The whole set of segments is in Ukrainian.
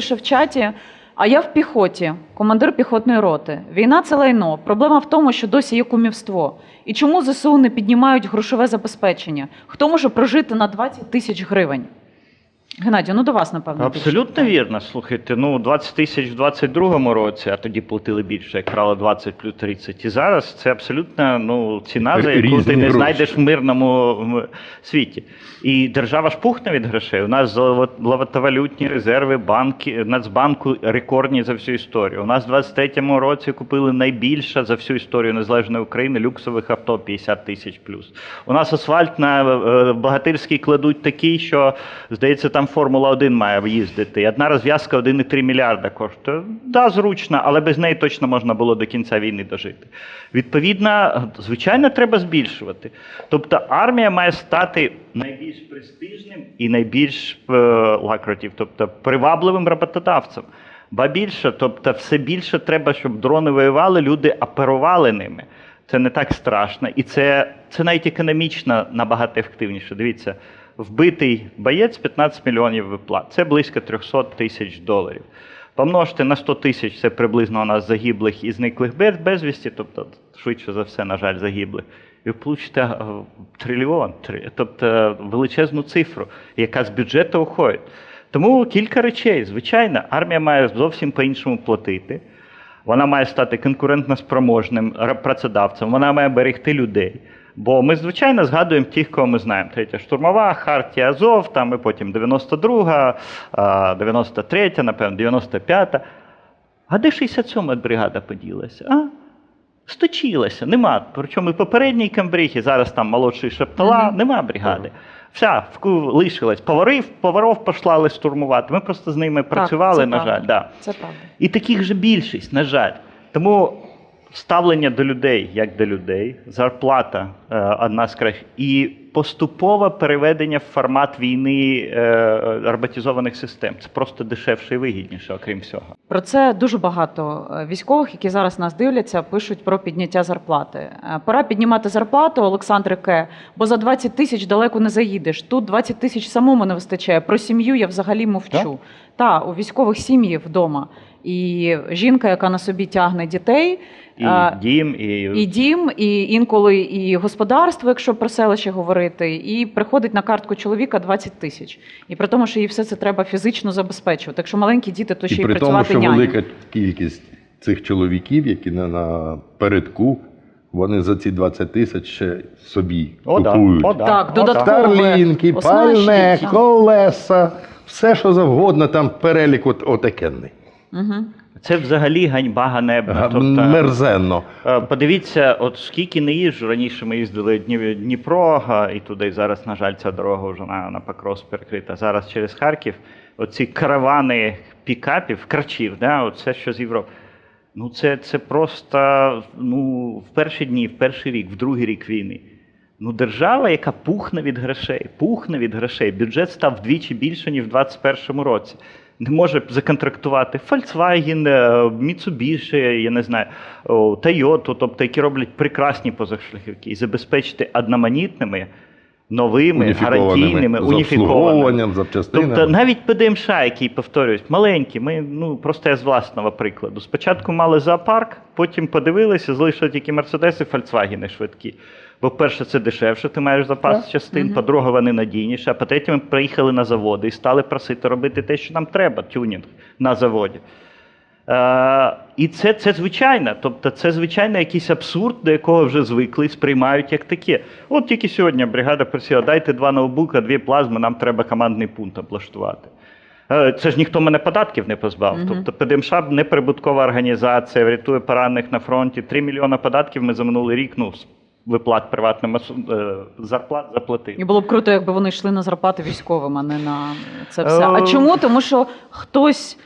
пише в чаті. А я в піхоті, командир піхотної роти. Війна це лайно. Проблема в тому, що досі є кумівство. І чому ЗСУ не піднімають грошове забезпечення? Хто може прожити на 20 тисяч гривень? Геннадію, ну до вас, напевно. Абсолютно питань. вірно. Слухайте, ну 20 тисяч в 22-му році, а тоді платили більше, як правило, 20 плюс 30. І зараз це абсолютно ну, ціна, за яку Різні ти не гроші. знайдеш в мирному світі. І держава ж пухне від грошей. У нас золо- золотовалютні резерви, банки, Нацбанку рекордні за всю історію. У нас в 23-му році купили найбільше за всю історію незалежної України люксових авто 50 тисяч плюс. У нас асфальт на е, Багатирський кладуть такий, що здається, там Формула 1 має їздити. Одна розв'язка 1,3 мільярда коштує. Да, зручно, але без неї точно можна було до кінця війни дожити. Відповідно, звичайно, треба збільшувати. Тобто армія має стати найбільш престижним і найбільш е, лакротів, тобто привабливим роботодавцем. Ба більше, тобто, все більше треба, щоб дрони воювали, люди оперували ними. Це не так страшно, і це, це навіть економічно набагато ефективніше. Дивіться, вбитий боєць 15 мільйонів виплат. Це близько 300 тисяч доларів. Помножте на 100 тисяч, це приблизно у нас загиблих і зниклих безвісті, тобто швидше за все, на жаль, загиблих. І получите е, трильйон, тобто величезну цифру, яка з бюджету уходить. Тому кілька речей. Звичайно, армія має зовсім по-іншому платити. Вона має стати конкурентно спроможним працедавцем, вона має берегти людей. Бо ми, звичайно, згадуємо тих, кого ми знаємо. Третя штурмова, Хартія Азов, там і потім 92-га, 93-я, напевно, 95-та. А де 67-ма бригада поділася? А? Сточилася, нема. Причому і попередній камбриг, і зараз там молодший шептала, Мгм. нема бригади. Вся лишилась. Поварив, поваров послали штурмувати. Ми просто з ними працювали, це на правда. жаль. Да. Це правда. І таких же більшість, на жаль. Тому ставлення до людей як до людей, зарплата е, одна з кращих, і поступове переведення в формат війни е, роботизованих систем. Це просто дешевше і вигідніше, окрім всього. Про це дуже багато е, військових, які зараз нас дивляться, пишуть про підняття зарплати. Пора піднімати зарплату, Олександр К. Бо за 20 тисяч далеко не заїдеш. Тут 20 тисяч самому не вистачає. Про сім'ю я взагалі мовчу. Та у військових сім'ї вдома. І жінка, яка на собі тягне дітей, І е, дім, і, і дім, і інколи і господарство, якщо про селище говорити, і приходить на картку чоловіка 20 тисяч. І при тому, що їй все це треба фізично забезпечувати. Якщо маленькі діти, то ще І й при тому, що няню. велика кількість цих чоловіків, які на, на передку, вони за ці 20 тисяч ще собі О, да. купують. О, да. Так, О, додатково. Старлінки, Оснащення. пальне, колеса, все, що завгодно, там перелік от, отакенний. Угу. Це взагалі ганьба ганебна. Га- Тобто, Мерзенно. Е, Подивіться, от скільки не їжджу. Раніше ми їздили Дніпро і туди. Зараз, на жаль, ця дорога вже на, на Покрос перекрита. Зараз через Харків. Оці каравани пікапів, крачів, да, от все, що з Європи. Ну, це, це просто ну, в перші дні, в перший рік, в другий рік війни. Ну, держава, яка пухне від грошей, пухне від грошей. Бюджет став вдвічі більше, ніж в 2021 році. Не може законтрактувати. Volkswagen, е, Mitsubishi, я не знаю, Toyota, тобто які роблять прекрасні позашляхівки, і забезпечити одноманітними, новими, гарантійними, уніфікованими. запчастинами. Тобто навіть ПДМШ, який повторюють, маленький, ми ну просто я з власного прикладу. Спочатку мали зоопарк, потім подивилися, залишили тільки мерседеси, фольксвагени швидкі. Бо перше, це дешевше, ти маєш запас Так. частин, Мгм. по-друге, вони надійніші, а по-третє, ми приїхали на заводи і стали просити робити те, що нам треба, тюнінг на заводі. Е, і це, це звичайно, тобто це звичайно якийсь абсурд, до якого вже звикли і сприймають як таке. От тільки сьогодні бригада просила, дайте два ноутбука, дві плазми, нам треба командний пункт облаштувати. Е, Це ж ніхто мене податків не позбав. Мгм. Тобто ПДМШ неприбуткова організація, врятує поранених на фронті. Три мільйони податків ми за минулий рік ну, виплат приватним е, зарплат заплатили. І було б круто, якби вони йшли на зарплати військовим, а не на це все. А чому? Тому що хтось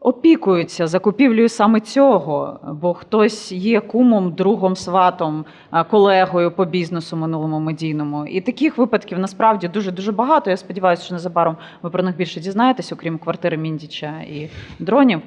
опікується закупівлею саме цього, бо хтось є кумом, другом, сватом, колегою по бізнесу минулому медійному. І таких випадків насправді дуже дуже багато. Я сподіваюся, що незабаром ви про них більше дізнаєтесь, окрім квартири Міндіча і дронів.